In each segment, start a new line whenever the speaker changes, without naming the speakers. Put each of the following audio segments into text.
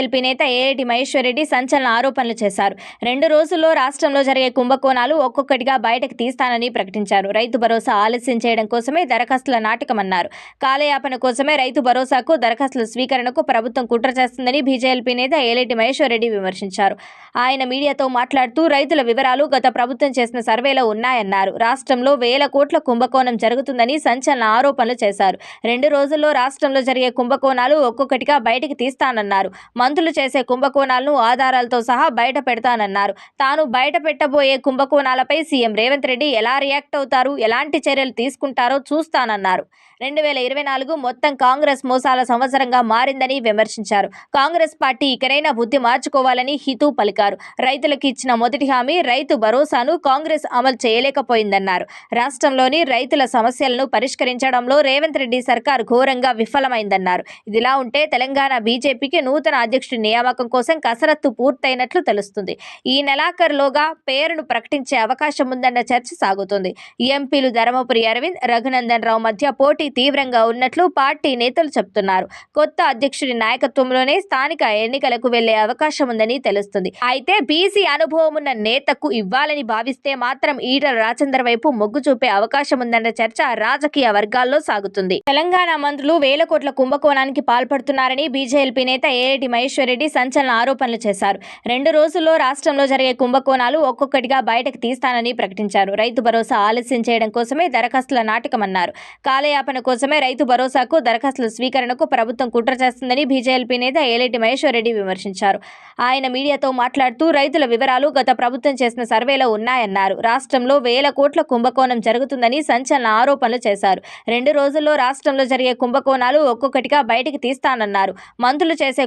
LP నేత IIT Maheshwar Reddy సంచలన ఆరోపణలు చేశారు. రెండు రోజుల్లో రాష్ట్రంలో జరిగే కుంభకోణాలు ఒక్కొక్కటిగా బయటకు తీస్తానని ప్రకటించారు. రైతు భరోసా ఆలస్యం చేయడం కోసమే దరఖాస్తుల నాటకమన్నారు. కాలయాపన కోసమే రైతు భరోసాకు దరఖాస్తుల స్వీకరణకు ప్రభుత్వం కుట్ర చేస్తుందని బీజేఎల్పీ నేత ఏలేటి మహేశ్వరరెడ్డి విమర్శించారు. ఆయన మీడియాతో మాట్లాడుతూ రైతుల వివరాలు గత ప్రభుత్వం చేసిన సర్వేలో ఉన్నాయన్నారు. రాష్ట్రంలో వేల కోట్ల కుంభకోణం జరుగుతుందని సంచలన ఆరోపణలు చేశారు. రెండు రోజుల్లో రాష్ట్రంలో జరిగే కుంభకోణాలు ఒక్కొక్కటిగా బయటకు తీస్తానన్నారు. మంత్రులు చేసే కుంభకోణాలను ఆధారాలతో సహా బయట పెడతానన్నారు. తాను బయట పెట్టబోయే కుంభకోణాలపై సీఎం రేవంత్ రెడ్డి ఎలా రియాక్ట్ అవుతారు? ఎలాంటి చర్యలు తీసుకుంటారో చూస్తానన్నారు. రెండు వేల ఇరవై నాలుగు మొత్తం కాంగ్రెస్ మోసాల సంవత్సరంగా మారిందని విమర్శించారు. కాంగ్రెస్ పార్టీ ఇకనైనా బుద్ధి మార్చుకోవాలని హితూ పలికారు. రైతులకు ఇచ్చిన మొదటి హామీ రైతు భరోసాను కాంగ్రెస్ అమలు చేయలేకపోయిందన్నారు. రాష్ట్రంలోని రైతుల సమస్యలను పరిష్కరించడంలో రేవంత్ రెడ్డి సర్కార్ ఘోరంగా విఫలమైందన్నారు. ఇదిలా ఉంటే తెలంగాణ బీజేపీకి నూతన అధ్యక్ష అధ్యక్షుడి నియామకం కోసం కసరత్తు పూర్తయినట్లు తెలుస్తుంది. ఈ నెలాఖరులోగా పేరును ప్రకటించే అవకాశం ఉందన్న చర్చ సాగుతుంది. ఎంపీలు ధర్మపురి అరవింద్ రఘునందన్ రావు మధ్య పోటీ తీవ్రంగా ఉన్నట్లు పార్టీ నేతలు చెబుతున్నారు కొత్త అధ్యక్షుడి నాయకత్వంలోనే స్థానిక ఎన్నికలకు వెళ్ళే అవకాశం ఉందని తెలుస్తుంది. అయితే బీసీ అనుభవం ఉన్న నేతకు ఇవ్వాలని భావిస్తే మాత్రం ఈటల రాజేందర్ వైపు మొగ్గు చూపే అవకాశం ఉందన్న చర్చ రాజకీయ వర్గాల్లో సాగుతుంది. తెలంగాణ మంత్రులు వేల కోట్ల కుంభకోణానికి పాల్పడుతున్నారని బీజేపీ నేత ఏఐటి మహేశ్వరరెడ్డి సంచలన ఆరోపణలు చేశారు. రెండు రోజుల్లో రాష్ట్రంలో జరిగే కుంభకోణాలు ఒక్కొక్కటిగా బయటకు తీస్తానని ప్రకటించారు. రైతు భరోసా ఆలస్యం చేయడం కోసమే దరఖాస్తుల నాటకమన్నారు కాలయాపన కోసమే రైతు భరోసాకు దరఖాస్తుల స్వీకరణకు ప్రభుత్వం కుట్ర చేస్తుందని బీజేపీ నేత ఏలేటి మహేశ్వరరెడ్డి విమర్శించారు. ఆయన మీడియాతో మాట్లాడుతూ రైతుల వివరాలు గత ప్రభుత్వం చేసిన సర్వేలో ఉన్నాయన్నారు. రాష్ట్రంలో వేల కోట్ల కుంభకోణం జరుగుతుందని సంచలన ఆరోపణలు చేశారు. రెండు రోజుల్లో రాష్ట్రంలో జరిగే కుంభకోణాలు ఒక్కొక్కటిగా బయటకు తీస్తానన్నారు. మంత్రులు చేసే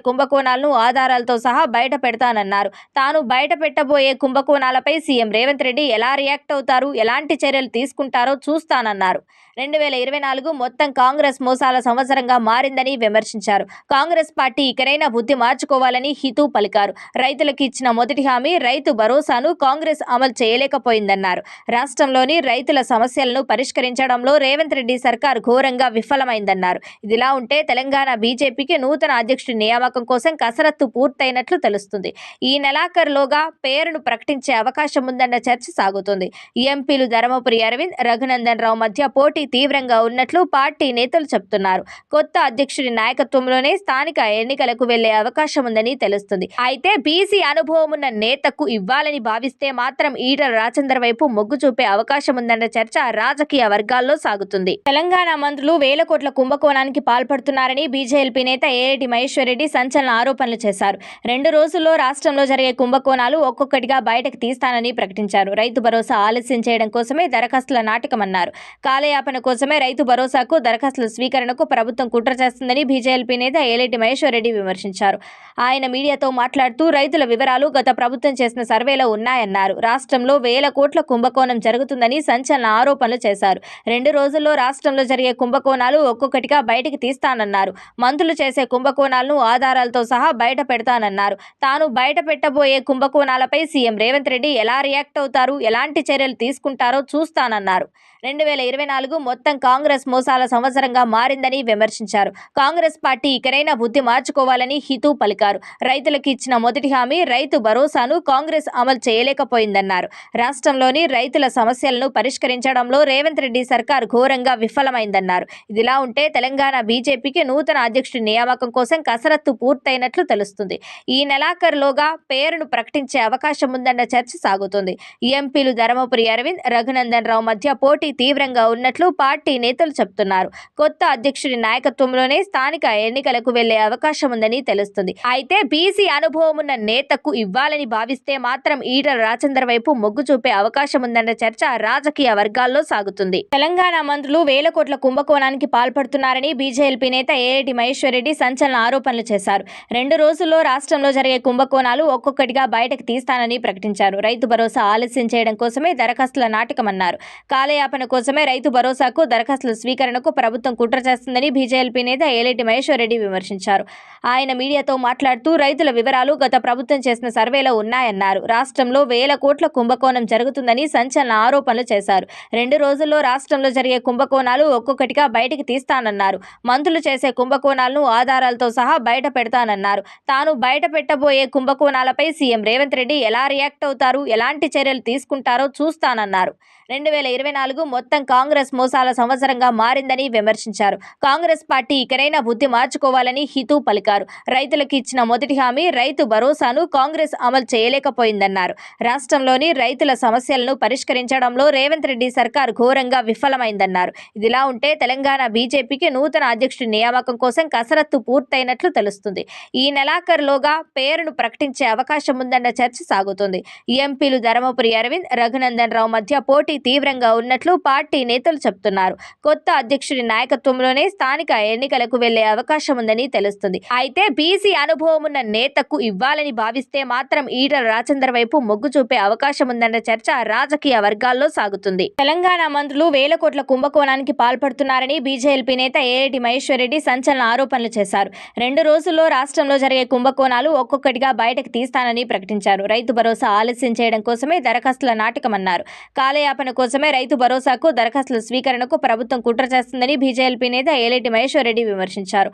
కుంభకోణాలను ఆధారాలతో సహా బయట పెడతానన్నారు తాను బయట పెట్టబోయే కుంభకోణాలపై సీఎం రేవంత్ రెడ్డి ఎలా రియాక్ట్ అవుతారు ఎలాంటి చర్యలు తీసుకుంటారో చూస్తానన్నారు. రెండు వేల ఇరవై నాలుగు మొత్తం కాంగ్రెస్ మోసాల సంవత్సరంగా మారిందని విమర్శించారు. కాంగ్రెస్ పార్టీ ఇకనైనా బుద్ధి మార్చుకోవాలని హితూ పలికారు. రైతులకు ఇచ్చిన మొదటి హామీ రైతు భరోసాను కాంగ్రెస్ అమలు చేయలేకపోయిందన్నారు. రాష్ట్రంలోని రైతుల సమస్యలను పరిష్కరించడంలో రేవంత్ రెడ్డి సర్కార్ ఘోరంగా విఫలమైందన్నారు. ఇదిలా ఉంటే తెలంగాణ బీజేపీకి నూతన అధ్యక్షుడి నియామకం కోసం కసరత్తు పూర్తయినట్లు తెలుస్తుంది. ఈ నెలాఖరులోగా పేరును ప్రకటించే అవకాశం ఉందన్న చర్చ సాగుతుంది. ఎంపీలు ధర్మపురి అరవింద్ రఘునందన్ రావు మధ్య పోటీ తీవ్రంగా ఉన్నట్లు పార్టీ నేతలు చెబుతున్నారు కొత్త అధ్యక్షుడి నాయకత్వంలోనే స్థానిక ఎన్నికలకు వెళ్ళే అవకాశం ఉందని తెలుస్తుంది. అయితే బీసీ అనుభవం ఉన్న నేతకు ఇవ్వాలని భావిస్తే మాత్రం ఈటల రాజేందర్ వైపు మొగ్గు చూపే అవకాశం ఉందన్న చర్చ రాజకీయ వర్గాల్లో సాగుతుంది. తెలంగాణ మంత్రులు వేల కోట్ల కుంభకోణానికి పాల్పడుతున్నారని బీజేపీ నేత ఏఐటి మహేశ్వరరెడ్డి సంచలన ఆరోపణలు చేశారు. రెండు రోజుల్లో రాష్ట్రంలో జరిగే కుంభకోణాలు ఒక్కొక్కటిగా బయటకు తీస్తానని ప్రకటించారు. రైతు భరోసా ఆలస్యం చేయడం కోసమే దరఖాస్తుల నాటకమన్నారు. కాలయాపన కోసమే రైతు భరోసాకు దరఖాస్తుల స్వీకరణకు ప్రభుత్వం కుట్ర చేస్తుందని బీజేఎల్పీ నేత ఏలేటి మహేశ్వరరెడ్డి విమర్శించారు. ఆయన మీడియాతో మాట్లాడుతూ రైతుల వివరాలు గత ప్రభుత్వం చేసిన సర్వేలో ఉన్నాయన్నారు. రాష్ట్రంలో వేల కోట్ల కుంభకోణం జరుగుతుందని సంచలన ఆరోపణలు చేశారు. రెండు రోజుల్లో రాష్ట్రంలో జరిగే కుంభకోణాలు ఒక్కొక్కటిగా బయటికి తీస్తానన్నారు. మంత్రులు చేసే కుంభకోణాలను ఆధారాలతో సహా బయట పెడతానన్నారు. తాను బయట పెట్టబోయే కుంభకోణాలపై సీఎం రేవంత్ రెడ్డి ఎలా రియాక్ట్ అవుతారు ఎలాంటి చర్యలు తీసుకుంటారో చూస్తానన్నారు. రెండు వేల ఇరవై నాలుగు మొత్తం కాంగ్రెస్ మోసాల సంవత్సరంగా మారిందని విమర్శించారు. కాంగ్రెస్ పార్టీ ఇకనైనా బుద్ధి మార్చుకోవాలని హితూ పలికారు. రైతులకు ఇచ్చిన మొదటి హామీ రైతు భరోసాను కాంగ్రెస్ అమలు చేయలేకపోయిందన్నారు. రాష్ట్రంలోని రైతుల సమస్యలను పరిష్కరించడంలో రేవంత్ రెడ్డి సర్కార్ ఘోరంగా విఫలమైందన్నారు. ఇదిలా ఉంటే తెలంగాణ బీజేపీకి నూతన అధ్యక్షుడి నియామకం కోసం కసరత్తు పూర్తయినట్లు తెలుస్తుంది. ఈ నెలాఖరులోగా పేరును ప్రకటించే అవకాశం ఉందన్న చర్చ సాగుతుంది. ఎంపీలు ధర్మపురి అరవింద్ రఘునందన్ రావు మధ్య పోటీ తీవ్రంగా ఉన్నట్లు పార్టీ నేతలు చెబుతున్నారు కొత్త అధ్యక్షుడి నాయకత్వంలోనే స్థానిక ఎన్నికలకు వెళ్ళే అవకాశం ఉందని తెలుస్తుంది. అయితే బీసీ అనుభవం ఉన్న నేతకు ఇవ్వాలని భావిస్తే మాత్రం ఈటల రాజేందర్ వైపు మొగ్గు చూపే అవకాశం ఉందన్న చర్చ రాజకీయ వర్గాల్లో సాగుతుంది. తెలంగాణ మంత్రులు వేల కోట్ల కుంభకోణానికి పాల్పడుతున్నారని బీజేపీ నేత ఏఐటి మహేశ్వరరెడ్డి సంచలన ఆరోపణలు చేశారు. రెండు రోజుల్లో రాష్ట్రంలో జరిగే కుంభకోణాలు ఒక్కొక్కటిగా బయటకు తీస్తానని ప్రకటించారు. రైతు భరోసా ఆలస్యం చేయడం కోసమే దరఖాస్తుల నాటకమన్నారు. కాలయాపన కోసమే రైతు భరోసా భరోసాకు దరఖాస్తుల స్వీకరణకు ప్రభుత్వం కుట్ర చేస్తుందని బీజేఎల్పీ నేత ఏలేటి మహేశ్వరరెడ్డి విమర్శించారు. ఆయన మీడియాతో మాట్లాడుతూ రైతుల వివరాలు గత ప్రభుత్వం చేసిన సర్వేలో ఉన్నాయన్నారు. రాష్ట్రంలో వేల కోట్ల కుంభకోణం జరుగుతుందని సంచలన ఆరోపణలు చేశారు. రెండు రోజుల్లో రాష్ట్రంలో జరిగే కుంభకోణాలు ఒక్కొక్కటిగా బయటికి తీస్తానన్నారు. మంత్రులు చేసే కుంభకోణాలను ఆధారాలతో సహా బయట పెడతానన్నారు. తాను బయట పెట్టబోయే కుంభకోణాలపై సీఎం రేవంత్ రెడ్డి ఎలా రియాక్ట్ అవుతారు ఎలాంటి చర్యలు తీసుకుంటారో చూస్తానన్నారు. రెండు వేల ఇరవై నాలుగు మొత్తం కాంగ్రెస్ మోసాల సంవత్సరంగా మారిందని విమర్శించారు. కాంగ్రెస్ పార్టీ ఇకనైనా బుద్ధి మార్చుకోవాలని హితూ పలికారు. రైతులకు ఇచ్చిన మొదటి హామీ రైతు భరోసాను కాంగ్రెస్ అమలు చేయలేకపోయిందన్నారు. రాష్ట్రంలోని రైతుల సమస్యలను పరిష్కరించడంలో రేవంత్ రెడ్డి సర్కార్ ఘోరంగా విఫలమైందన్నారు. ఇదిలా ఉంటే తెలంగాణ బీజేపీకి నూతన అధ్యక్షుడి నియామకం కోసం కసరత్తు పూర్తయినట్లు తెలుస్తుంది. ఈ నెలాఖరులోగా పేరును ప్రకటించే అవకాశం ఉందన్న చర్చ సాగుతుంది. ఎంపీలు ధర్మపురి అరవింద్ రఘునందన్ రావు మధ్య పోటీ తీవ్రంగా ఉన్నట్లు పార్టీ నేతలు చెబుతున్నారు కొత్త అధ్యక్షుడి నాయకత్వంలోనే స్థానిక ఎన్నికలకు వెళ్ళే అవకాశం ఉందని తెలుస్తుంది. అయితే బీసీ అనుభవం ఉన్న నేతకు ఇవ్వాలని భావిస్తే మాత్రం ఈటల రాజేందర్ వైపు మొగ్గు చూపే అవకాశం ఉందన్న చర్చ రాజకీయ వర్గాల్లో సాగుతుంది. తెలంగాణ మంత్రులు వేల కోట్ల కుంభకోణానికి పాల్పడుతున్నారని బీజేపీ నేత ఏఐటి మహేశ్వరరెడ్డి సంచలన ఆరోపణలు చేశారు. రెండు రోజుల్లో రాష్ట్రంలో జరిగే కుంభకోణాలు ఒక్కొక్కటిగా బయటకు తీస్తానని ప్రకటించారు. రైతు భరోసా ఆలస్యం చేయడం కోసమే దరఖాస్తుల నాటకమన్నారు. కాలయాపన కోసమే రైతు భరోసాకు దరఖాస్తులు దరఖాస్తుల స్వీకరణకు ప్రభుత్వం కుట్ర చేస్తుందని బీజేపీ నేత ఏలేటి మహేశ్వర్ రెడ్డి విమర్శించారు.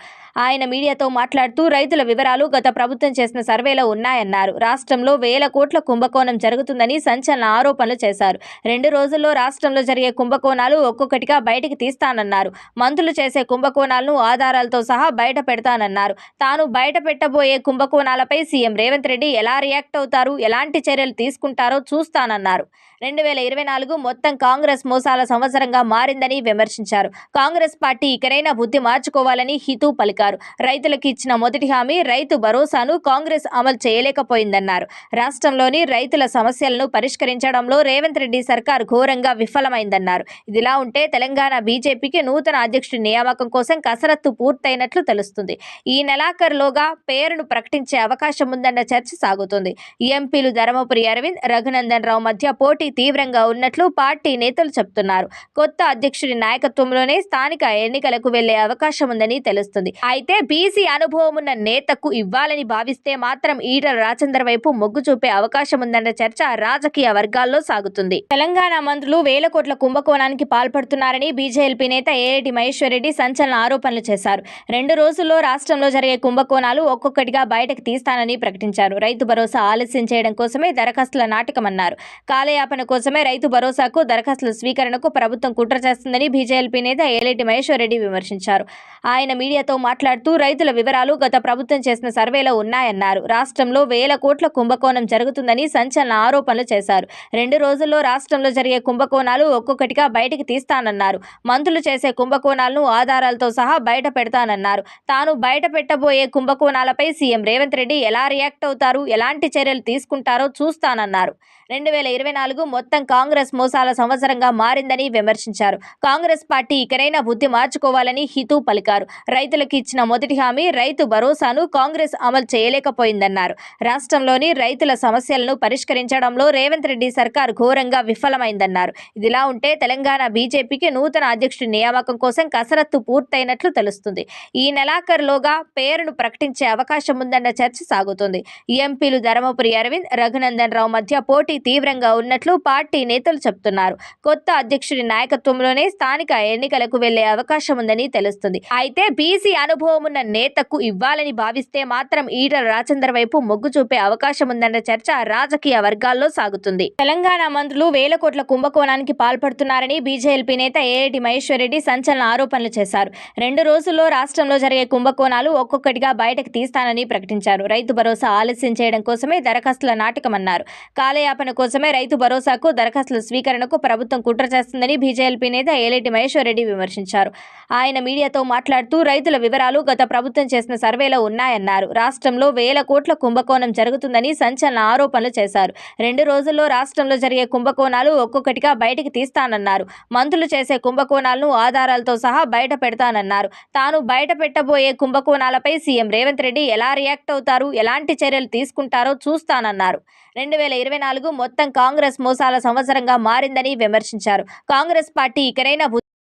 ఆయన మీడియాతో మాట్లాడుతూ రైతుల వివరాలు గత ప్రభుత్వం చేసిన సర్వేలో ఉన్నాయన్నారు. రాష్ట్రంలో వేల కోట్ల కుంభకోణం జరుగుతుందని సంచలన ఆరోపణలు చేశారు. రెండు రోజుల్లో రాష్ట్రంలో జరిగే కుంభకోణాలు ఒక్కొక్కటిగా బయటికి తీస్తానన్నారు. మంత్రులు చేసే కుంభకోణాలను ఆధారాలతో సహా బయట పెడతానన్నారు. తాను బయట పెట్టబోయే కుంభకోణాలపై సీఎం రేవంత్ రెడ్డి ఎలా రియాక్ట్ అవుతారు ఎలాంటి చర్యలు తీసుకుంటారో చూస్తానన్నారు. రెండు వేల ఇరవై నాలుగు మొత్తం కాంగ్రెస్ మోసాల సంవత్సరంగా మారిందని విమర్శించారు. కాంగ్రెస్ పార్టీ ఇకనైనా బుద్ధి మార్చుకోవాలని హితూ పలికారు. రైతులకు ఇచ్చిన మొదటి హామీ రైతు భరోసాను కాంగ్రెస్ అమలు చేయలేకపోయిందన్నారు. రాష్ట్రంలోని రైతుల సమస్యలను పరిష్కరించడంలో రేవంత్ రెడ్డి సర్కార్ ఘోరంగా విఫలమైందన్నారు. ఇదిలా ఉంటే తెలంగాణ బీజేపీకి నూతన అధ్యక్షుడి నియామకం కోసం కసరత్తు పూర్తయినట్లు తెలుస్తుంది. ఈ నెలాఖరులోగా పేరును ప్రకటించే అవకాశం ఉందన్న చర్చ సాగుతుంది. ఎంపీలు ధర్మపురి అరవింద్ రఘునందన్ రావు మధ్య పోటీ తీవ్రంగా ఉన్నట్లు పార్టీ నేతలు చెబుతున్నారు కొత్త అధ్యక్షుడి నాయకత్వంలోనే స్థానిక ఎన్నికలకు వెళ్ళే అవకాశం ఉందని తెలుస్తుంది. అయితే బీసీ అనుభవం ఉన్న నేతకు ఇవ్వాలని భావిస్తే మాత్రం ఈటల రాజేందర్ వైపు మొగ్గు చూపే అవకాశం ఉందన్న చర్చ రాజకీయ వర్గాల్లో సాగుతుంది. తెలంగాణ మంత్రులు వేల కోట్ల కుంభకోణానికి పాల్పడుతున్నారని బీజేపీ నేత ఏరెడ్డి మహేశ్వరరెడ్డి సంచలన ఆరోపణలు చేశారు. రెండు రోజుల్లో రాష్ట్రంలో జరిగే కుంభకోణాలు ఒక్కొక్కటిగా బయటకు తీస్తానని ప్రకటించారు. రైతు భరోసా ఆలస్యం చేయడం కోసమే దరఖాస్తుల నాటకమన్నారు. కాలయాపన కోసమే రైతు భరోసాకు దరఖాస్తుల స్వీకరణకు ప్రభుత్వం కుట్ర చేస్తుందని బీజేఎల్పీ నేత ఏలేటి మహేశ్వర్ రెడ్డి విమర్శించారు. ఆయన మీడియాతో మాట్లాడుతూ రైతుల వివరాలు గత ప్రభుత్వం చేసిన సర్వేలో ఉన్నాయన్నారు. రాష్ట్రంలో వేల కోట్ల కుంభకోణం జరుగుతుందని సంచలన ఆరోపణలు చేశారు. రెండు రోజుల్లో రాష్ట్రంలో జరిగే కుంభకోణాలు ఒక్కొక్కటిగా బయటికి తీస్తానన్నారు. మంత్రులు చేసే కుంభకోణాలను ఆధారాలతో సహా బయట పెడతానన్నారు. తాను బయట పెట్టబోయే కుంభకోణాలపై సీఎం రేవంత్ రెడ్డి ఎలా రియాక్ట్ అవుతారు ఎలాంటి చర్యలు తీసుకుంటారో చూస్తానన్నారు. రెండు వేల ఇరవై నాలుగు మొత్తం కాంగ్రెస్ మోసాల సంవత్సరంగా మారిందని విమర్శించారు. కాంగ్రెస్ పార్టీ ఇకనైనా బుద్ధి మార్చుకోవాలని హితూ పలికారు. రైతులకు ఇచ్చిన మొదటి హామీ రైతు భరోసాను కాంగ్రెస్ అమలు చేయలేకపోయిందన్నారు. రాష్ట్రంలోని రైతుల సమస్యలను పరిష్కరించడంలో రేవంత్ రెడ్డి సర్కార్ ఘోరంగా విఫలమైందన్నారు. ఇదిలా ఉంటే తెలంగాణ బీజేపీకి నూతన అధ్యక్షుడి నియామకం కోసం కసరత్తు పూర్తయినట్లు తెలుస్తుంది. ఈ నెలాఖరులోగా పేరును ప్రకటించే అవకాశం ఉందన్న చర్చ సాగుతుంది. ఎంపీలు ధర్మపురి అరవింద్ రఘునందన్ రావు మధ్య పోటీ తీవ్రంగా ఉన్నట్లు పార్టీ నేతలు చెబుతున్నారు కొత్త అధ్యక్షుడి నాయకత్వంలోనే స్థానిక ఎన్నికలకు వెళ్ళే అవకాశం ఉందని తెలుస్తుంది. అయితే బీసీ అనుభవం ఉన్న నేతకు ఇవ్వాలని భావిస్తే మాత్రం ఈటల రాజేందర్ వైపు మొగ్గు చూపే అవకాశం ఉందన్న చర్చ రాజకీయ వర్గాల్లో సాగుతుంది. తెలంగాణ మంత్రులు వేల కోట్ల కుంభకోణానికి పాల్పడుతున్నారని బీజేపీ నేత ఏఐటి మహేశ్వరరెడ్డి సంచలన ఆరోపణలు చేశారు. రెండు రోజుల్లో రాష్ట్రంలో జరిగే కుంభకోణాలు ఒక్కొక్కటిగా బయటకు తీస్తానని ప్రకటించారు. రైతు భరోసా ఆలస్యం చేయడం కోసమే దరఖాస్తుల నాటకమన్నారు. కాలయాపన కోసమే రైతు భరోసా భరోసాకు దరఖాస్తుల స్వీకరణకు ప్రభుత్వం కుట్ర చేస్తుందని బీజేఎల్పీ నేత ఏలేటి మహేశ్వర్ రెడ్డి విమర్శించారు. ఆయన మీడియాతో మాట్లాడుతూ రైతుల వివరాలు గత ప్రభుత్వం చేసిన సర్వేలో ఉన్నాయన్నారు. రాష్ట్రంలో వేల కోట్ల కుంభకోణం జరుగుతుందని సంచలన ఆరోపణలు చేశారు. రెండు రోజుల్లో రాష్ట్రంలో జరిగే కుంభకోణాలు ఒక్కొక్కటిగా బయటికి తీస్తానన్నారు. మంత్రులు చేసే కుంభకోణాలను ఆధారాలతో సహా బయట పెడతానన్నారు. తాను బయట పెట్టబోయే కుంభకోణాలపై సీఎం రేవంత్ రెడ్డి ఎలా రియాక్ట్ అవుతారు ఎలాంటి చర్యలు తీసుకుంటారో చూస్తానన్నారు. రెండు వేల ఇరవై నాలుగు మొత్తం కాంగ్రెస్ మోసాల సంవత్సరంగా మారిందని విమర్శించారు. కాంగ్రెస్ పార్టీ ఇకనైనా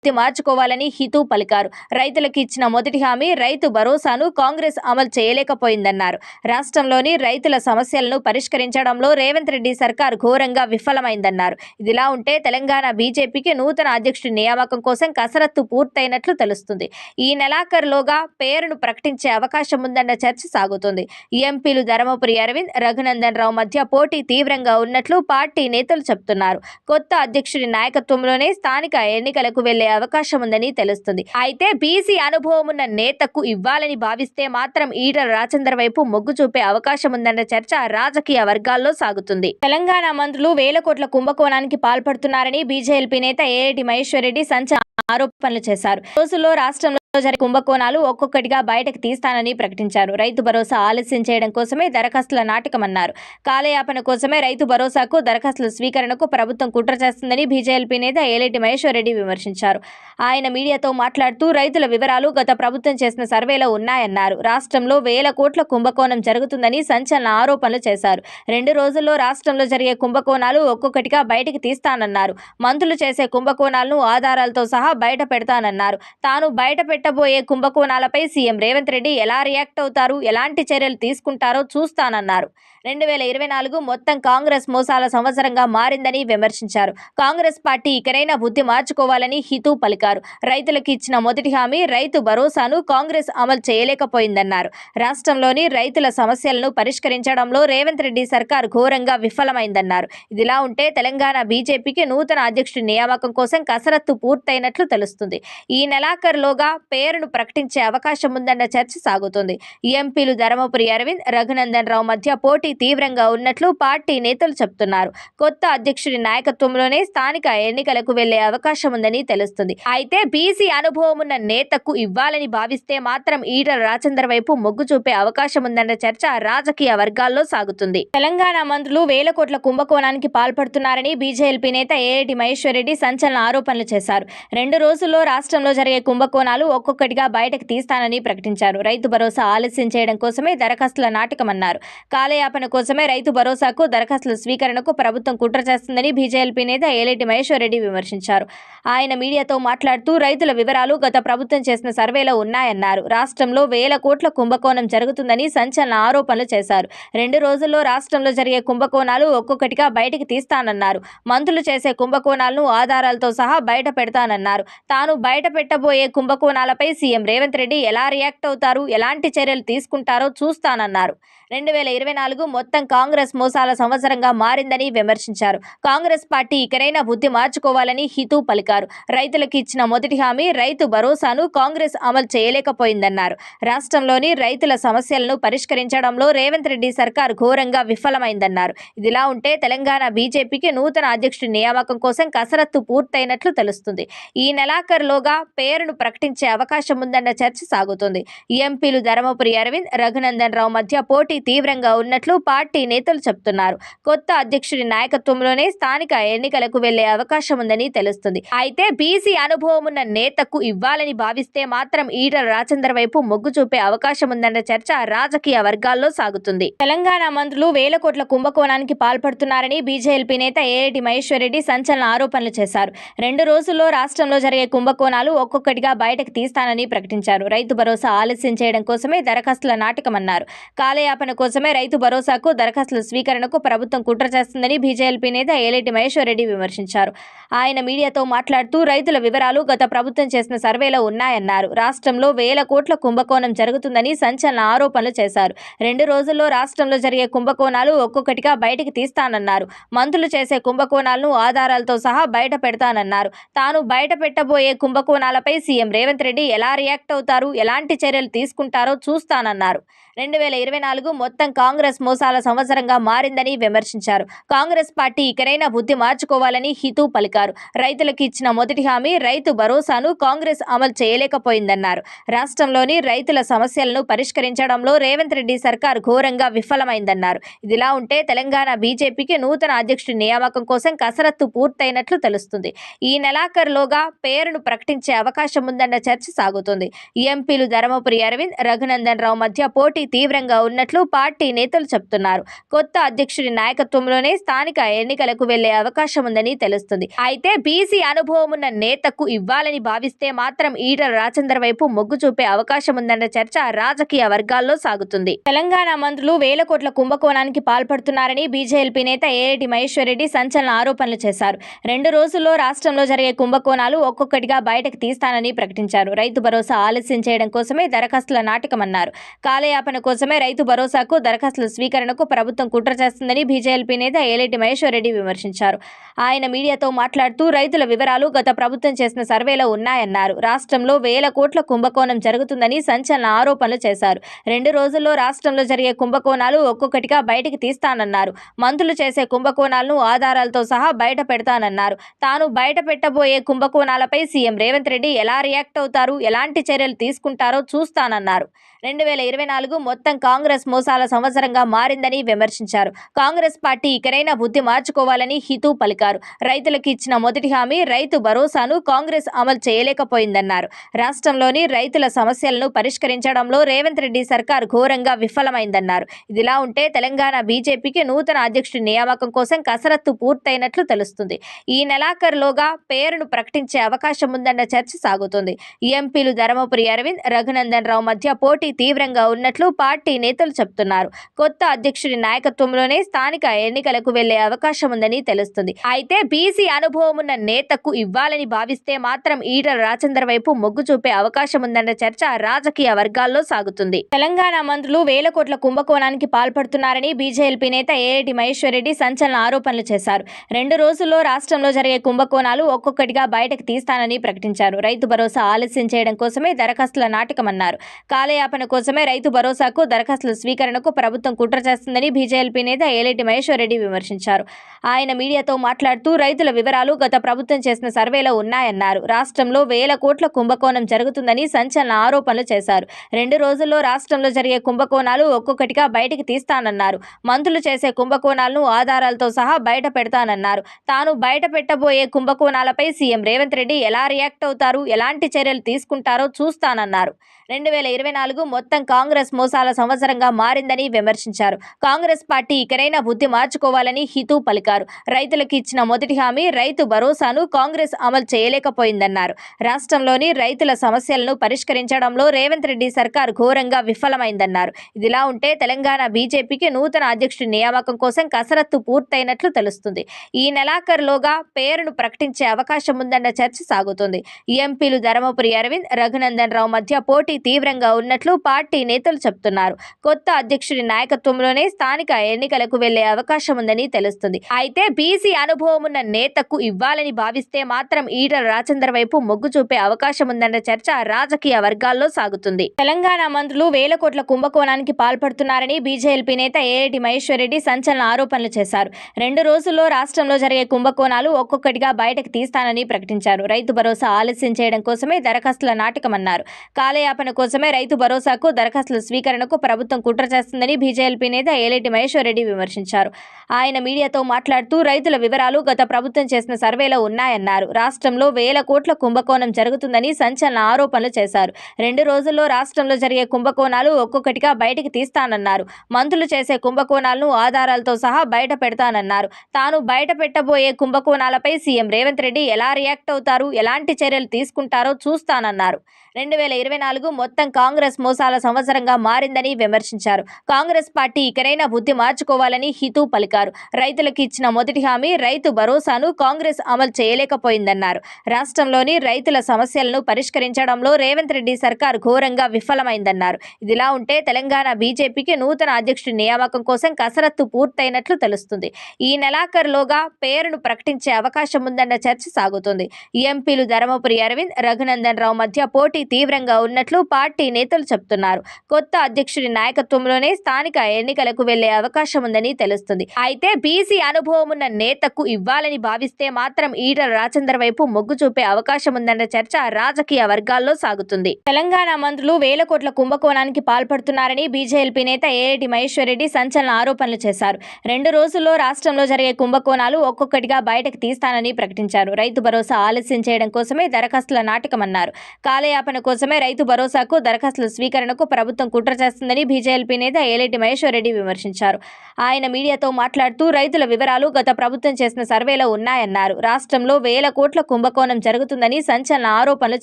మార్చుకోవాలని హితూ పలికారు. రైతులకు ఇచ్చిన మొదటి హామీ రైతు భరోసాను కాంగ్రెస్ అమలు చేయలేకపోయిందన్నారు. రాష్ట్రంలోని రైతుల సమస్యలను పరిష్కరించడంలో రేవంత్ రెడ్డి సర్కార్ ఘోరంగా విఫలమైందన్నారు. ఇదిలా ఉంటే తెలంగాణ బీజేపీకి నూతన అధ్యక్షుడి నియామకం కోసం కసరత్తు పూర్తయినట్లు తెలుస్తుంది. ఈ నెలాఖరులోగా పేరును ప్రకటించే అవకాశం ఉందన్న చర్చ సాగుతుంది. ఎంపీలు ధర్మపురి అరవింద్ రఘునందన్ రావు మధ్య పోటీ తీవ్రంగా ఉన్నట్లు పార్టీ నేతలు చెబుతున్నారు కొత్త అధ్యక్షుడి నాయకత్వంలోనే స్థానిక ఎన్నికలకు వెళ్ళే అవకాశం ఉందని తెలుస్తుంది. అయితే బీసీ అనుభవం ఉన్న నేతకు ఇవ్వాలని భావిస్తే మాత్రం ఈటల రాజేందర్ వైపు మొగ్గు చూపే అవకాశం ఉందన్న చర్చ రాజకీయ వర్గాల్లో సాగుతుంది. తెలంగాణ మంత్రులు వేల కోట్ల కుంభకోణానికి పాల్పడుతున్నారని బీజేపీ నేత ఏఐటి మహేశ్వర్ రెడ్డి సంచలన ఆరోపణలు చేశారు. రోజుల్లో రాష్ట్రంలో జరిగే కుంభకోణాలు ఒక్కొక్కటిగా బయటకు తీస్తానని ప్రకటించారు. రైతు భరోసా ఆలస్యం చేయడం కోసమే దరఖాస్తుల నాటకమన్నారు. కాలయాపన కోసమే రైతు భరోసాకు దరఖాస్తుల స్వీకరణకు ప్రభుత్వం కుట్ర చేస్తుందని బీజేపీ నేత ఏలేటి మహేశ్వర్ రెడ్డి విమర్శించారు. ఆయన మీడియాతో మాట్లాడుతూ రైతుల వివరాలు గత ప్రభుత్వం చేసిన సర్వేలో ఉన్నాయన్నారు. రాష్ట్రంలో వేల కోట్ల కుంభకోణం జరుగుతుందని సంచలన ఆరోపణలు చేశారు. రెండు రోజుల్లో రాష్ట్రంలో జరిగే కుంభకోణాలు ఒక్కొక్కటిగా బయటకు తీస్తానన్నారు. మంత్రులు చేసే కుంభకోణాలను ఆధారాలతో సహా బయట పెడతానన్నారు. తాను బయట పెట్టబోయే కుంభకోణాలపై సీఎం రేవంత్ రెడ్డి ఎలా రియాక్ట్ అవుతారు ఎలాంటి చర్యలు తీసుకుంటారో చూస్తానన్నారు. రెండు వేల ఇరవై నాలుగు మొత్తం కాంగ్రెస్ మోసాల సంవత్సరంగా మారిందని విమర్శించారు. కాంగ్రెస్ పార్టీ ఇకనైనా బుద్ధి మార్చుకోవాలని హితూ పలికారు. రైతులకు ఇచ్చిన మొదటి హామీ రైతు భరోసాను కాంగ్రెస్ అమలు చేయలేకపోయిందన్నారు. రాష్ట్రంలోని రైతుల సమస్యలను పరిష్కరించడంలో రేవంత్ రెడ్డి సర్కార్ ఘోరంగా విఫలమైందన్నారు. ఇదిలా ఉంటే తెలంగాణ బీజేపీకి నూతన అధ్యక్షుడి నియామకం కోసం కసరత్తు పూర్తయినట్లు తెలుస్తుంది. ఈ నెలాఖరులోగా పేరును ప్రకటించే అవకాశం ఉందన్న చర్చ సాగుతుంది. ఎంపీలు ధర్మపురి అరవింద్ రఘునందన్ రావు మధ్య పోటీ తీవ్రంగా ఉన్నట్లు పార్టీ నేతలు చెబుతున్నారు కొత్త అధ్యక్షుడి నాయకత్వంలోనే స్థానిక ఎన్నికలకు వెళ్ళే అవకాశం ఉందని తెలుస్తుంది. అయితే బీసీ అనుభవం ఉన్న నేతకు ఇవ్వాలని భావిస్తే మాత్రం ఈటల రాజేందర్ వైపు మొగ్గు చూపే అవకాశం ఉందన్న చర్చ రాజకీయ వర్గాల్లో సాగుతుంది. తెలంగాణ మంత్రులు వేల కోట్ల కుంభకోణానికి పాల్పడుతున్నారని బీజేపీ నేత ఏరెడ్డి మహేశ్వరరెడ్డి సంచలన ఆరోపణలు చేశారు. రెండు రోజుల్లో రాష్ట్రంలో జరిగే కుంభకోణాలు ఒక్కొక్కటిగా బయటకు తీస్తానని ప్రకటించారు. రైతు భరోసా ఆలస్యం చేయడం కోసమే దరఖాస్తుల నాటకమన్నారు. కాలయాపన కోసమే రైతు భరోసాకు దరఖాస్తుల స్వీకరణకు ప్రభుత్వం కుట్ర చేస్తుందని బీజేఎల్పీ నేత ఏలేటి మహేశ్వర్ రెడ్డి విమర్శించారు. ఆయన మీడియాతో మాట్లాడుతూ రైతుల వివరాలు గత ప్రభుత్వం చేసిన సర్వేలో ఉన్నాయన్నారు. రాష్ట్రంలో వేల కోట్ల కుంభకోణం జరుగుతుందని సంచలన ఆరోపణలు చేశారు. రెండు రోజుల్లో రాష్ట్రంలో జరిగే కుంభకోణాలు ఒక్కొక్కటిగా బయటికి తీస్తానన్నారు. మంత్రులు చేసే కుంభకోణాలను ఆధారాలతో సహా బయట పెడతానన్నారు. తాను బయట పెట్టబోయే కుంభకోణాలపై సీఎం రేవంత్ రెడ్డి ఎలా రియాక్ట్ అవుతారు ఎలాంటి చర్యలు తీసుకుంటారో చూస్తానన్నారు. రెండు వేల ఇరవై నాలుగు మొత్తం కాంగ్రెస్ మోసాల సంవత్సరంగా మారిందని విమర్శించారు. కాంగ్రెస్ పార్టీ ఇకనైనా బుద్ధి మార్చుకోవాలని హితూ పలికారు. రైతులకు ఇచ్చిన మొదటి హామీ రైతు భరోసాను కాంగ్రెస్ అమలు చేయలేకపోయిందన్నారు. రాష్ట్రంలోని రైతుల సమస్యలను పరిష్కరించడంలో రేవంత్ రెడ్డి సర్కార్ ఘోరంగా విఫలమైందన్నారు. ఇదిలా ఉంటే తెలంగాణ బీజేపీకి నూతన అధ్యక్షుడి నియామకం కోసం కసరత్తు పూర్తయినట్లు తెలుస్తుంది. ఈ నెలాఖరులోగా పేరును ప్రకటించే అవకాశం ఉందన్న చర్చ సాగుతుంది. ఎంపీలు ధర్మపురి అరవింద్ రఘునందన్ రావు మధ్య పోటీ తీవ్రంగా ఉన్నట్లు పార్టీ నేతలు చెబుతున్నారు కొత్త అధ్యక్షుడి నాయకత్వంలోనే స్థానిక ఎన్నికలకు వెళ్ళే అవకాశం ఉందని తెలుస్తుంది. అయితే బీసీ అనుభవం ఉన్న నేతకు ఇవ్వాలని భావిస్తే మాత్రం ఈటల రాజేందర్ వైపు మొగ్గు చూపే అవకాశం ఉందన్న చర్చ రాజకీయ వర్గాల్లో సాగుతుంది. తెలంగాణ మంత్రులు వేల కోట్ల కుంభకోణానికి పాల్పడుతున్నారని బీజేపీ నేత ఏరెడ్డి మహేశ్వరరెడ్డి సంచలన ఆరోపణలు చేశారు. రెండు రోజుల్లో రాష్ట్రంలో జరిగే కుంభకోణాలు ఒక్కొక్కటిగా బయటకు తీస్తానని ప్రకటించారు. రైతు భరోసా ఆలస్యం చేయడం కోసమే దరఖాస్తుల నాటకమన్నారు. కాలయాపన కోసమే రైతు భరోసా భరోసాకు దరఖాస్తుల స్వీకరణకు ప్రభుత్వం కుట్ర చేస్తుందని బీజేఎల్పీ నేత ఏలేటి మహేశ్వర్ రెడ్డి విమర్శించారు. ఆయన మీడియాతో మాట్లాడుతూ రైతుల వివరాలు గత ప్రభుత్వం చేసిన సర్వేలో ఉన్నాయన్నారు. రాష్ట్రంలో వేల కోట్ల కుంభకోణం జరుగుతుందని సంచలన ఆరోపణలు చేశారు. రెండు రోజుల్లో రాష్ట్రంలో జరిగే కుంభకోణాలు ఒక్కొక్కటిగా బయటికి తీస్తానన్నారు. మంత్రులు చేసే కుంభకోణాలను ఆధారాలతో సహా బయట పెడతానన్నారు. తాను బయట పెట్టబోయే కుంభకోణాలపై సీఎం రేవంత్ రెడ్డి ఎలా రియాక్ట్ అవుతారు ఎలాంటి చర్యలు తీసుకుంటారో చూస్తానన్నారు. రెండు వేల ఇరవై నాలుగు మొత్తం కాంగ్రెస్ మోసాల సంవత్సరంగా మారిందని విమర్శించారు. కాంగ్రెస్ పార్టీ ఇకనైనా బుద్ధి మార్చుకోవాలని హితూ పలికారు. రైతులకు ఇచ్చిన మొదటి హామీ రైతు భరోసాను కాంగ్రెస్ అమలు చేయలేకపోయిందన్నారు. రాష్ట్రంలోని రైతుల సమస్యలను పరిష్కరించడంలో రేవంత్ రెడ్డి సర్కార్ ఘోరంగా విఫలమైందన్నారు. ఇదిలా ఉంటే తెలంగాణ బీజేపీకి నూతన అధ్యక్షుడి నియామకం కోసం కసరత్తు పూర్తయినట్లు తెలుస్తుంది. ఈ నెలాఖరులోగా పేరును ప్రకటించే అవకాశం ఉందన్న చర్చ సాగుతుంది. ఎంపీలు ధర్మపురి అరవింద్ రఘునందన్ రావు మధ్య పోటీ తీవ్రంగా ఉన్నట్లు పార్టీ నేతలు చెబుతున్నారు కొత్త అధ్యక్షుడి నాయకత్వంలోనే స్థానిక ఎన్నికలకు వెళ్ళే అవకాశం ఉందని తెలుస్తుంది. అయితే బీసీ అనుభవం ఉన్న నేతకు ఇవ్వాలని భావిస్తే మాత్రం ఈటల రాజేందర్ వైపు మొగ్గు చూపే అవకాశం ఉందన్న చర్చ రాజకీయ వర్గాల్లో సాగుతుంది. తెలంగాణ మంత్రులు వేల కోట్ల కుంభకోణానికి పాల్పడుతున్నారని బీజేపీ నేత ఏఐటి మహేశ్వరరెడ్డి సంచలన ఆరోపణలు చేశారు. రెండు రోజుల్లో రాష్ట్రంలో జరిగే కుంభకోణాలు ఒక్కొక్కటిగా బయటకు తీస్తానని ప్రకటించారు. రైతు భరోసా ఆలస్యం చేయడం కోసమే దరఖాస్తుల నాటకమన్నారు. కాలయాపన కోసమే రైతు భరోసాకు దరఖాస్తుల స్వీకరణకు ప్రభుత్వం కుట్ర చేస్తుందని బీజేపీ నేత ఏలేటి మహేశ్వరరెడ్డి విమర్శించారు. ఆయన మీడియాతో మాట్లాడుతూ రైతుల వివరాలు గత ప్రభుత్వం చేసిన సర్వేలో ఉన్నాయన్నారు. రాష్ట్రంలో వేల కోట్ల కుంభకోణం జరుగుతుందని సంచలన ఆరోపణలు చేశారు. రెండు రోజుల్లో రాష్ట్రంలో జరిగే కుంభకోణాలు ఒక్కొక్కటిగా బయటికి తీస్తానన్నారు. మంత్రులు చేసే కుంభకోణాలను ఆధారాలతో సహా బయట పెడతానన్నారు. తాను బయట పెట్టబోయే కుంభకోణాలపై సీఎం రేవంత్ రెడ్డి ఎలా రియాక్ట్ అవుతారు ఎలాంటి చర్యలు తీసుకుంటారో చూస్తానన్నారు. రెండు వేల ఇరవై నాలుగు మొత్తం కాంగ్రెస్ మోసాల సంవత్సరంగా మారిందని విమర్శించారు. కాంగ్రెస్ పార్టీ ఇకనైనా బుద్ధి మార్చుకోవాలని హితూ పలికారు. రైతులకు ఇచ్చిన మొదటి హామీ రైతు భరోసాను కాంగ్రెస్ అమలు చేయలేకపోయిందన్నారు. రాష్ట్రంలోని రైతుల సమస్యలను పరిష్కరించడంలో రేవంత్ రెడ్డి సర్కార్ ఘోరంగా విఫలమైందన్నారు. ఇదిలా ఉంటే తెలంగాణ బీజేపీకి నూతన అధ్యక్షుడి నియామకం కోసం కసరత్తు పూర్తయినట్లు తెలుస్తుంది. ఈ నెలాఖరులోగా పేరును ప్రకటించే అవకాశం ఉందన్న చర్చ సాగుతుంది. ఎంపీలు ధర్మపురి అరవింద్ రఘునందన్ రావు మధ్య పోటీ తీవ్రంగా ఉన్నట్లు పార్టీ నేతలు చెబుతున్నారు కొత్త అధ్యక్షుడి నాయకత్వంలోనే స్థానిక ఎన్నికలకు వెళ్ళే అవకాశం ఉందని తెలుస్తుంది. అయితే బీసీ అనుభవం ఉన్న నేతకు ఇవ్వాలని భావిస్తే మాత్రం ఈటల రాజేందర్ వైపు మొగ్గు చూపే అవకాశం ఉందన్న చర్చ రాజకీయ వర్గాల్లో సాగుతుంది. తెలంగాణ మంత్రులు వేల కోట్ల కుంభకోణానికి పాల్పడుతున్నారని బీజేపీ నేత ఏరెడ్డి మహేశ్వరరెడ్డి సంచలన ఆరోపణలు చేశారు. రెండు రోజుల్లో రాష్ట్రంలో జరిగే కుంభకోణాలు ఒక్కొక్కటిగా బయటకు తీస్తానని ప్రకటించారు. రైతు భరోసా ఆలస్యం చేయడం కోసమే దరఖాస్తుల నాటకమన్నారు. కాలయాపన కోసమే రైతు భరోసాకు దరఖాస్తుల స్వీకరణకు ప్రభుత్వం కుట్ర చేస్తుందని బీజేఎల్పీ నేత ఏలేటి మహేశ్వరరెడ్డి విమర్శించారు. ఆయన మీడియాతో మాట్లాడుతూ రైతుల వివరాలు గత ప్రభుత్వం చేసిన సర్వేలో ఉన్నాయన్నారు. రాష్ట్రంలో వేల కోట్ల కుంభకోణం జరుగుతుందని సంచలన ఆరోపణలు చేశారు. రెండు రోజుల్లో రాష్ట్రంలో జరిగే కుంభకోణాలు ఒక్కొక్కటిగా బయటికి తీస్తానన్నారు. మంత్రులు చేసే కుంభకోణాలను ఆధారాలతో సహా బయట పెడతానన్నారు. తాను బయట పెట్టబోయే కుంభకోణాలపై సీఎం రేవంత్ రెడ్డి ఎలా రియాక్ట్ అవుతారు ఎలాంటి చర్యలు తీసుకుంటారో చూస్తానన్నారు. రెండు వేల ఇరవై నాలుగు మొత్తం కాంగ్రెస్ మోసాల సంవత్సరంగా మారిందని విమర్శించారు. కాంగ్రెస్ పార్టీ ఇకనైనా బుద్ధి మార్చుకోవాలని హితూ పలికారు. రైతులకు ఇచ్చిన మొదటి హామీ రైతు భరోసాను కాంగ్రెస్ అమలు చేయలేకపోయిందన్నారు. రాష్ట్రంలోని రైతుల సమస్యలను పరిష్కరించడంలో రేవంత్ రెడ్డి సర్కార్ ఘోరంగా విఫలమైందన్నారు. ఇదిలా ఉంటే తెలంగాణ బీజేపీకి నూతన అధ్యక్షుడి నియామకం కోసం కసరత్తు పూర్తయినట్లు తెలుస్తుంది. ఈ నెలాఖరులోగా పేరును ప్రకటించే అవకాశం ఉందన్న చర్చ సాగుతుంది. ఎంపీలు ధర్మపురి అరవింద్ రఘునందన్ రావు మధ్య పోటీ తీవ్రంగా ఉన్నట్లు పార్టీ నేతలు చెబుతున్నారు కొత్త అధ్యక్షుడి నాయకత్వంలోనే స్థానిక ఎన్నికలకు వెళ్ళే అవకాశం ఉందని తెలుస్తుంది. అయితే బీసీ అనుభవం ఉన్న నేతకు ఇవ్వాలని భావిస్తే మాత్రం ఈటల రాజేందర్ వైపు మొగ్గు చూపే అవకాశం ఉందన్న చర్చ రాజకీయ వర్గాల్లో సాగుతుంది. తెలంగాణ మంత్రులు వేల కోట్ల కుంభకోణానికి పాల్పడుతున్నారని బీజేపీ నేత ఏఐటి మహేశ్వరరెడ్డి సంచలన ఆరోపణలు చేశారు. రెండు రోజుల్లో రాష్ట్రంలో జరిగే కుంభకోణాలు ఒక్కొక్కటిగా బయటకు తీస్తానని ప్రకటించారు. రైతు భరోసా ఆలస్యం చేయడం కోసమే దరఖాస్తుల నాటకమన్నారు. కాలయాపన కోసమే రైతు భరోసాకు దరఖాస్తుల స్వీకరణకు ప్రభుత్వం కుట్ర చేస్తుందని బీజేపీ నేత ఏలేటి మహేశ్వరరెడ్డి విమర్శించారు. ఆయన మీడియాతో మాట్లాడుతూ రైతుల వివరాలు గత ప్రభుత్వం చేసిన సర్వేలో ఉన్నాయన్నారు. రాష్ట్రంలో వేల కోట్ల కుంభకోణం జరుగుతుందని సంచలన ఆరోపణలు చేశారు. రెండు రోజుల్లో రాష్ట్రంలో జరిగే కుంభకోణాలు ఒక్కొక్కటిగా బయటికి తీస్తానన్నారు. మంత్రులు చేసే కుంభకోణాలను ఆధారాలతో సహా బయట పెడతానన్నారు. తాను బయట పెట్టబోయే కుంభకోణాలపై సీఎం రేవంత్ రెడ్డి ఎలా రియాక్ట్ అవుతారు ఎలాంటి చర్యలు తీసుకుంటారో చూస్తానన్నారు. రెండు వేల ఇరవై నాలుగు మొత్తం కాంగ్రెస్ మోసాల సంవత్సరంగా మారిందని విమర్శించారు. కాంగ్రెస్ పార్టీ ఇకనైనా బుద్ధి మార్చుకోవాలని హితూ పలికారు. రైతులకు ఇచ్చిన మొదటి హామీ రైతు భరోసాను కాంగ్రెస్ అమలు చేయలేకపోయిందన్నారు. రాష్ట్రంలోని రైతుల సమస్యలను పరిష్కరించడంలో రేవంత్ రెడ్డి సర్కార్ ఘోరంగా విఫలమైందన్నారు. ఇదిలా ఉంటే తెలంగాణ బీజేపీకి నూతన అధ్యక్షుడి నియామకం కోసం కసరత్తు పూర్తయినట్లు తెలుస్తుంది. ఈ నెలాఖరులోగా పేరును ప్రకటించే అవకాశం ఉందన్న చర్చ సాగుతుంది. ఎంపీలు ధర్మపురి అరవింద్ రఘునందన్ రావు మధ్య పోటీ తీవ్రంగా ఉన్నట్లు పార్టీ నేతలు చెబుతున్నారు. చెప్తున్నారు. కొత్త అధ్యక్షుడి నాయకత్వంలోనే స్థానిక ఎన్నికలకు వెళ్ళే అవకాశం ఉందని తెలుస్తుంది. అయితే బీసీ అనుభవం ఉన్న నేతకు ఇవ్వాలని భావిస్తే మాత్రం ఈటల రాజేందర్ వైపు మొగ్గు చూపే అవకాశం ఉందన్న చర్చ రాజకీయ వర్గాల్లో సాగుతుంది. తెలంగాణ మంత్రులు వేల కోట్ల కుంభకోణానికి పాల్పడుతున్నారని బీజేపీ నేత ఏఐటి మహేశ్వరరెడ్డి సంచలన ఆరోపణలు చేశారు. రెండు రోజుల్లో రాష్ట్రంలో జరిగే కుంభకోణాలు ఒక్కొక్కటిగా బయటకు తీస్తానని ప్రకటించారు. రైతు భరోసా ఆలస్యం చేయడం కోసమే దరఖాస్తుల నాటకమన్నారు. కాలయాపన కోసమే రైతు భరోసాకు దరఖాస్తుల స్వీకరణకు ప్రభుత్వం కుట్ర చేస్తుందని బీజేపీ నేత ఏలేటి మహేశ్వరరెడ్డి విమర్శించారు. ఆయన మీడియాతో మాట్లాడుతూ రైతుల వివరాలు గత ప్రభుత్వం చేసిన సర్వేలో ఉన్నాయన్నారు. రాష్ట్రంలో వేల కోట్ల కుంభకోణం జరుగుతుందని సంచలన ఆరోపణలు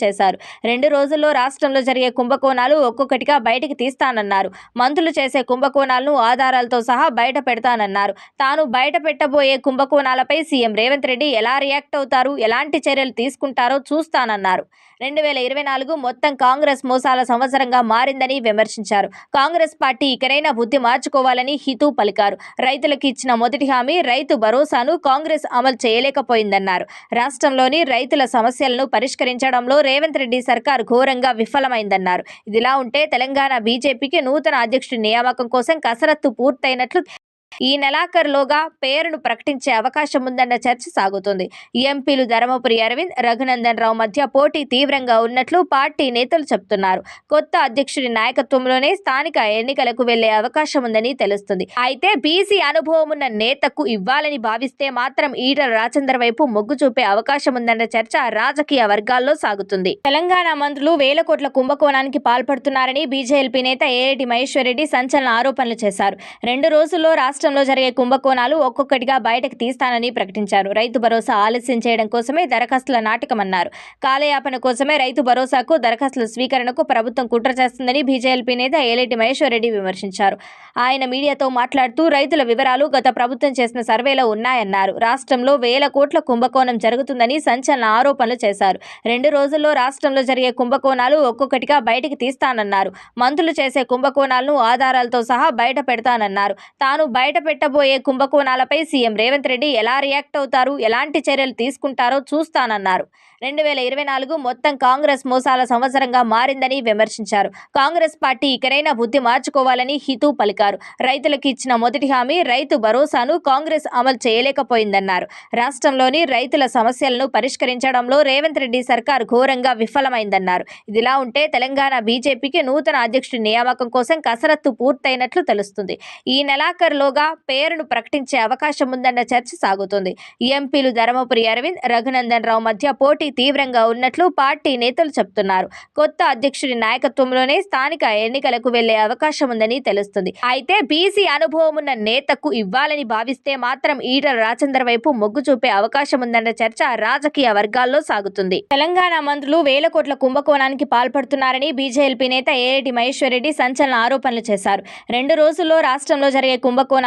చేశారు. రెండు రోజుల్లో రాష్ట్రంలో జరిగే కుంభకోణాలు ఒక్కొక్కటిగా బయటికి తీస్తానన్నారు. మంత్రులు చేసే కుంభకోణాలను ఆధారాలతో సహా బయట పెడతానన్నారు. తాను బయట పెట్టబోయే కుంభకోణాలపై సీఎం రేవంత్ రెడ్డి ఎలా రియాక్ట్ అవుతారు ఎలాంటి చర్యలు తీసుకుంటారో చూస్తానన్నారు. రెండు వేల ఇరవై నాలుగు మొత్తం కాంగ్రెస్ మోసాల సంవత్సరంగా మారిందని విమర్శించారు. కాంగ్రెస్ పార్టీ ఇకనైనా బుద్ధి మార్చుకోవాలని హితూ పలికారు. రైతులకు ఇచ్చిన మొదటి హామీ రైతు భరోసాను కాంగ్రెస్ అమలు చేయలేకపోయిందన్నారు. రాష్ట్రంలోని రైతుల సమస్యలను పరిష్కరించడంలో రేవంత్ రెడ్డి సర్కార్ ఘోరంగా విఫలమైందన్నారు. ఇదిలా ఉంటే తెలంగాణ బీజేపీకి నూతన అధ్యక్షుడి నియామకం కోసం కసరత్తు పూర్తయినట్లు ఈ నెలాఖరులోగా పేరును ప్రకటించే అవకాశం ఉందన్న చర్చ సాగుతుంది. ఎంపీలు ధర్మపురి అరవింద్ రఘునందన్ రావు మధ్య పోటీ తీవ్రంగా ఉన్నట్లు పార్టీ నేతలు చెబుతున్నారు కొత్త అధ్యక్షుడి నాయకత్వంలోనే స్థానిక ఎన్నికలకు వెళ్ళే అవకాశం ఉందని తెలుస్తుంది. అయితే బీసీ అనుభవం ఉన్న నేతకు ఇవ్వాలని భావిస్తే మాత్రం ఈటల రాజేందర్ వైపు మొగ్గు చూపే అవకాశం ఉందన్న చర్చ రాజకీయ వర్గాల్లో సాగుతుంది. తెలంగాణ మంత్రులు వేల కోట్ల కుంభకోణానికి పాల్పడుతున్నారని బీజేపీ నేత ఏఐటి మహేశ్వరరెడ్డి సంచలన ఆరోపణలు చేశారు. రెండు రోజుల్లో రాష్ట్ర రాష్ట్రంలో జరిగే కుంభకోణాలు ఒక్కొక్కటిగా బయటకు తీస్తానని ప్రకటించారు. రైతు భరోసా ఆలస్యం చేయడం కోసమే దరఖాస్తుల నాటకమన్నారు. కాలయాపన కోసమే రైతు భరోసాకు దరఖాస్తుల స్వీకరణకు ప్రభుత్వం కుట్ర చేస్తుందని బీజేపీ నేత ఏలేటి మహేశ్వర్ రెడ్డి విమర్శించారు. ఆయన మీడియాతో మాట్లాడుతూ రైతుల వివరాలు గత ప్రభుత్వం చేసిన సర్వేలో ఉన్నాయన్నారు. రాష్ట్రంలో వేల కోట్ల కుంభకోణం జరుగుతుందని సంచలన ఆరోపణలు చేశారు. రెండు రోజుల్లో రాష్ట్రంలో జరిగే కుంభకోణాలు ఒక్కొక్కటిగా బయటకు తీస్తానన్నారు. మంత్రులు చేసే కుంభకోణాలను ఆధారాలతో సహా బయట పెడతానన్నారు. తాను బయట పెట్టబోయే కుంభకోణాలపై సీఎం రేవంత్ రెడ్డి ఎలా రియాక్ట్ అవుతారు ఎలాంటి చర్యలు తీసుకుంటారో చూస్తానన్నారు. రెండు వేల ఇరవై నాలుగు మొత్తం కాంగ్రెస్ మోసాల సంవత్సరంగా మారిందని విమర్శించారు. కాంగ్రెస్ పార్టీ ఇకనైనా బుద్ధి మార్చుకోవాలని హితూ పలికారు. రైతులకు ఇచ్చిన మొదటి హామీ రైతు భరోసాను కాంగ్రెస్ అమలు చేయలేకపోయిందన్నారు. రాష్ట్రంలోని రైతుల సమస్యలను పరిష్కరించడంలో రేవంత్ రెడ్డి సర్కార్ ఘోరంగా విఫలమైందన్నారు. ఇదిలా ఉంటే తెలంగాణ బీజేపీకి నూతన అధ్యక్షుడి నియామకం కోసం కసరత్తు పూర్తయినట్లు తెలుస్తుంది. ఈ నెలాఖరులోగా పేరును ప్రకటించే అవకాశం ఉందన్న చర్చ సాగుతుంది. ఎంపీలు ధర్మపురి అరవింద్ రఘునందన్ రావు మధ్య పోటీ తీవ్రంగా ఉన్నట్లు పార్టీ నేతలు చెబుతున్నారు కొత్త అధ్యక్షుడి నాయకత్వంలోనే స్థానిక ఎన్నికలకు వెళ్ళే అవకాశం ఉందని తెలుస్తుంది. అయితే బీసీ అనుభవం ఉన్న నేతకు ఇవ్వాలని భావిస్తే మాత్రం ఈటల రాజేందర్ వైపు మొగ్గు చూపే అవకాశం ఉందన్న చర్చ రాజకీయ వర్గాల్లో సాగుతుంది. తెలంగాణ మంత్రులు వేల కోట్ల కుంభకోణానికి పాల్పడుతున్నారని బీజేపీ నేత ఏఐటి మహేశ్వరరెడ్డి సంచలన ఆరోపణలు చేశారు. రెండు రోజుల్లో రాష్ట్రంలో జరిగే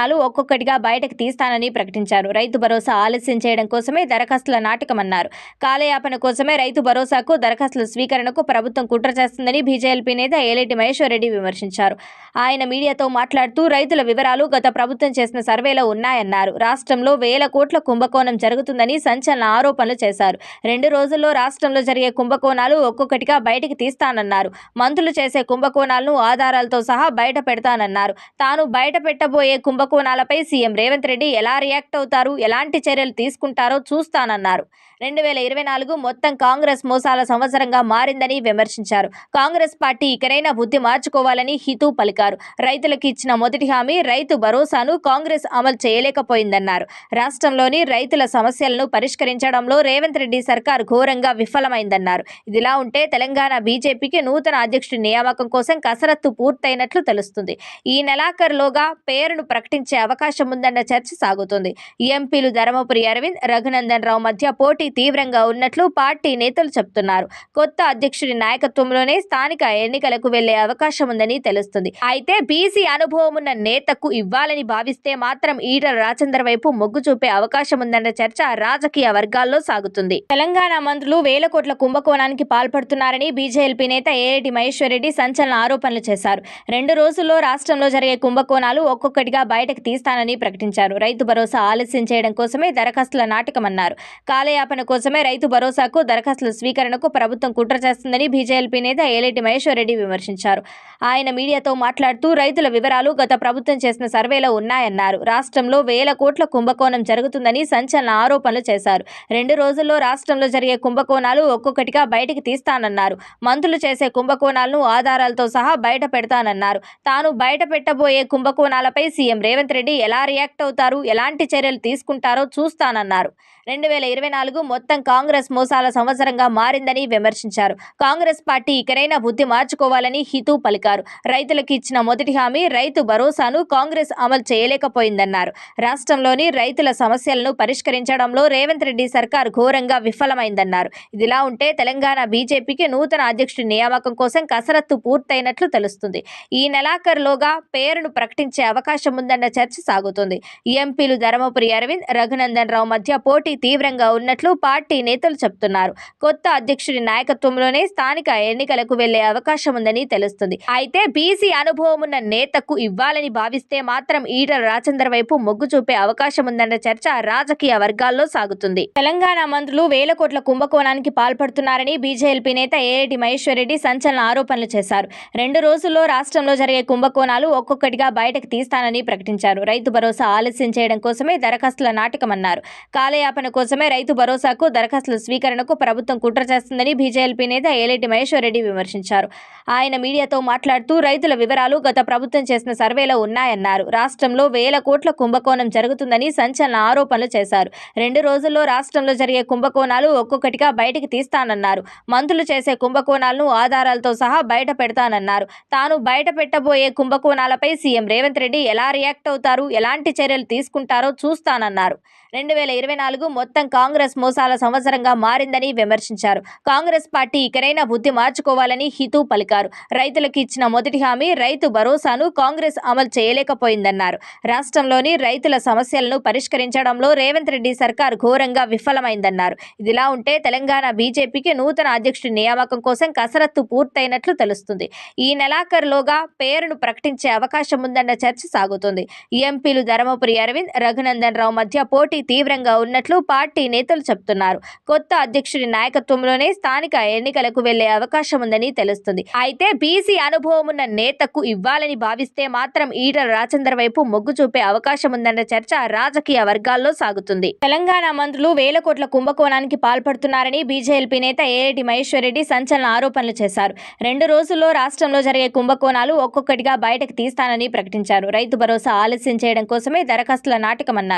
కుంభకోణాలు ఒక్కొక్కటిగా బయటకు తీస్తానని ప్రకటించారు. రైతు భరోసా ఆలస్యం చేయడం కోసమే దరఖాస్తుల నాటకమన్నారు. కాలయాపన కోసమే రైతు భరోసాకు దరఖాస్తుల స్వీకరణకు ప్రభుత్వం కుట్ర చేస్తుందని బీజేపీ నేత ఏలేటి మహేశ్వరరెడ్డి విమర్శించారు. ఆయన మీడియాతో మాట్లాడుతూ రైతుల వివరాలు గత ప్రభుత్వం చేసిన సర్వేలో ఉన్నాయన్నారు. రాష్ట్రంలో వేల కోట్ల కుంభకోణం జరుగుతుందని సంచలన ఆరోపణలు చేశారు. రెండు రోజుల్లో రాష్ట్రంలో జరిగే కుంభకోణాలు ఒక్కొక్కటిగా బయటికి తీస్తానన్నారు. మంత్రులు చేసే కుంభకోణాలను ఆధారాలతో సహా బయట పెడతానన్నారు. తాను బయట పెట్టబోయే కుంభకోణాలపై సీఎం రేవంత్ రెడ్డి ఎలా రియాక్ట్ అవుతారు? ఎలాంటి చర్యలు తీసుకుంటారో చూస్తానన్నారు. రెండు వేల ఇరవై నాలుగు మొత్తం కాంగ్రెస్ మోసాల సంవత్సరంగా మారిందని విమర్శించారు. కాంగ్రెస్ పార్టీ ఇకనైనా బుద్ధి మార్చుకోవాలని హితూ పలికారు. రైతులకు ఇచ్చిన మొదటి హామీ రైతు భరోసాను కాంగ్రెస్ అమలు చేయలేకపోయిందన్నారు. రాష్ట్రంలోని రైతుల సమస్యలను పరిష్కరించడంలో రేవంత్ రెడ్డి సర్కార్ ఘోరంగా విఫలమైందన్నారు. ఇదిలా ఉంటే తెలంగాణ బీజేపీకి నూతన అధ్యక్షుడి నియామకం కోసం కసరత్తు పూర్తయినట్లు తెలుస్తుంది. ఈ నెలాఖరులోగా పేరును ప్రకటించే అవకాశం ఉందన్న చర్చ సాగుతుంది. ఎంపీలు ధర్మపురి అరవింద్ రఘునందన్ రావు మధ్య పోటీ తీవ్రంగా ఉన్నట్లు పార్టీ నేతలు చెబుతున్నారు కొత్త అధ్యక్షుడి నాయకత్వంలోనే స్థానిక ఎన్నికలకు వెళ్ళే అవకాశం ఉందని తెలుస్తుంది. అయితే బీసీ అనుభవం ఉన్న నేతకు ఇవ్వాలని భావిస్తే మాత్రం ఈటల రాజేందర్ వైపు మొగ్గు చూపే అవకాశం ఉందన్న చర్చ రాజకీయ వర్గాల్లో సాగుతుంది. తెలంగాణ మంత్రులు వేల కోట్ల కుంభకోణానికి పాల్పడుతున్నారని బీజేపీ నేత ఏఐటి మహేశ్వరరెడ్డి సంచలన ఆరోపణలు చేశారు. రెండు రోజుల్లో రాష్ట్రంలో జరిగే కుంభకోణాలు ఒక్కొక్కటిగా బయటకు తీస్తానని ప్రకటించారు. రైతు భరోసా ఆలస్యం చేయడం కోసమే దరఖాస్తుల నాటకమన్నారు. కాలయాపన కోసమే రైతు భరోసాకు దరఖాస్తుల స్వీకరణకు ప్రభుత్వం కుట్ర చేస్తుందని బీజేపీ నేత ఏలేటి మహేశ్వర్ రెడ్డి విమర్శించారు. ఆయన మీడియాతో మాట్లాడుతూ రైతుల వివరాలు గత ప్రభుత్వం చేసిన సర్వేలో ఉన్నాయన్నారు. రాష్ట్రంలో వేల కోట్ల కుంభకోణం జరుగుతుందని సంచలన ఆరోపణలు చేశారు. రెండు రోజుల్లో రాష్ట్రంలో జరిగే కుంభకోణాలు ఒక్కొక్కటిగా బయటికి తీస్తానన్నారు. మంత్రులు చేసే కుంభకోణాలను ఆధారాలతో సహా బయట పెడతానన్నారు. తాను బయట పెట్టబోయే కుంభకోణాలపై సీఎం రేవంత్ రెడ్డి ఎలా రియాక్ట్ అవుతారు ఎలాంటి చర్యలు తీసుకుంటారో చూస్తానన్నారు. రెండు వేల ఇరవై నాలుగు మొత్తం కాంగ్రెస్ మోసాల సంవత్సరంగా మారిందని విమర్శించారు. కాంగ్రెస్ పార్టీ ఇకనైనా బుద్ధి మార్చుకోవాలని హితూ పలికారు. రైతులకు ఇచ్చిన మొదటి హామీ రైతు భరోసాను కాంగ్రెస్ అమలు చేయలేకపోయిందన్నారు. రాష్ట్రంలోని రైతుల సమస్యలను పరిష్కరించడంలో రేవంత్ రెడ్డి సర్కార్ ఘోరంగా విఫలమైందన్నారు. ఇదిలా ఉంటే తెలంగాణ బీజేపీకి నూతన అధ్యక్షుడి నియామకం కోసం కసరత్తు పూర్తయినట్లు తెలుస్తుంది. ఈ నెలాఖరులోగా పేరును ప్రకటించే అవకాశం ఉందన్న చర్చ సాగుతుంది. ఎంపీలు ధర్మపురి అరవింద్ రఘునందన్ రావు మధ్య పోటీ తీవ్రంగా ఉన్నట్లు పార్టీ నేతలు చెప్తున్నారు. కొత్త అధ్యక్షుడి నాయకత్వంలోనే స్థానిక ఎన్నికలకు వెళ్ళే అవకాశం ఉందని తెలుస్తుంది. అయితే బీసీ అనుభవం ఉన్న నేతకు ఇవ్వాలని భావిస్తే మాత్రం ఈటల రాజేందర్ వైపు మొగ్గు చూపే అవకాశం ఉందన్న చర్చ రాజకీయ వర్గాల్లో సాగుతుంది. తెలంగాణ మంత్రులు వేల కోట్ల కుంభకోణానికి పాల్పడుతున్నారని బీజేపీ నేత ఏఐటి మహేశ్వరరెడ్డి సంచలన ఆరోపణలు చేశారు. రెండు రోజుల్లో రాష్ట్రంలో జరిగే కుంభకోణాలు ఒక్కొక్కటిగా బయటకు తీస్తానని ప్రకటించారు. రైతు భరోసా ఆలస్యం చేయడం కోసమే దరఖాస్తుల నాటకమన్నారు. కాలయాపన కోసమే రైతు భరోసా భరోసాకు దరఖాస్తుల స్వీకరణకు ప్రభుత్వం కుట్ర చేస్తుందని బీజేపీ నేత ఏలేటి మహేశ్వర్ రెడ్డి విమర్శించారు ఆయన మీడియాతో మాట్లాడుతూ రైతుల వివరాలు గత ప్రభుత్వం చేసిన సర్వేలో ఉన్నాయన్నారు రాష్ట్రంలో వేల కోట్ల కుంభకోణం జరుగుతుందని సంచలన ఆరోపణలు చేశారు రెండు రోజుల్లో రాష్ట్రంలో జరిగే కుంభకోణాలు ఒక్కొక్కటిగా బయటికి తీస్తానన్నారు మంత్రులు చేసే కుంభకోణాలను ఆధారాలతో సహా బయట పెడతానన్నారు తాను బయట పెట్టబోయే కుంభకోణాలపై సీఎం రేవంత్ రెడ్డి ఎలా రియాక్ట్ అవుతారు ఎలాంటి చర్యలు తీసుకుంటారో చూస్తానన్నారు రెండు వేల ఇరవై నాలుగు మొత్తం కాంగ్రెస్ మోసాల సంవత్సరంగా మారిందని విమర్శించారు. కాంగ్రెస్ పార్టీ ఇకనైనా బుద్ధి మార్చుకోవాలని హితూ పలికారు. రైతులకు ఇచ్చిన మొదటి హామీ రైతు భరోసాను కాంగ్రెస్ అమలు చేయలేకపోయిందన్నారు. రాష్ట్రంలోని రైతుల సమస్యలను పరిష్కరించడంలో రేవంత్ రెడ్డి సర్కార్ ఘోరంగా విఫలమైందన్నారు. ఇదిలా ఉంటే తెలంగాణ బీజేపీకి నూతన అధ్యక్షుడి నియామకం కోసం కసరత్తు పూర్తయినట్లు తెలుస్తుంది. ఈ నెలాఖరులోగా పేరును ప్రకటించే అవకాశం ఉందన్న చర్చ సాగుతుంది. ఎంపీలు ధర్మపురి అరవింద్ రఘునందన్ రావు మధ్య పోటీ తీవ్రంగా ఉన్నట్లు పార్టీ నేతలు చెబుతున్నారు కొత్త అధ్యక్షుడి నాయకత్వంలోనే స్థానిక ఎన్నికలకు వెళ్ళే అవకాశం ఉందని తెలుస్తుంది. అయితే బీసీ అనుభవం ఉన్న నేతకు ఇవ్వాలని భావిస్తే మాత్రం ఈటల రాజేందర్ వైపు మొగ్గు చూపే అవకాశం ఉందన్న చర్చ రాజకీయ వర్గాల్లో సాగుతుంది. తెలంగాణ మంత్రులు వేల కోట్ల కుంభకోణానికి పాల్పడుతున్నారని బీజేపీ నేత ఏరెడ్డి మహేశ్వరరెడ్డి సంచలన ఆరోపణలు చేశారు. రెండు రోజుల్లో రాష్ట్రంలో జరిగే కుంభకోణాలు ఒక్కొక్కటిగా బయటకు తీస్తానని ప్రకటించారు. రైతు భరోసా ఆలస్యం చేయడం కోసమే దరఖాస్తుల నాటకమన్నారు.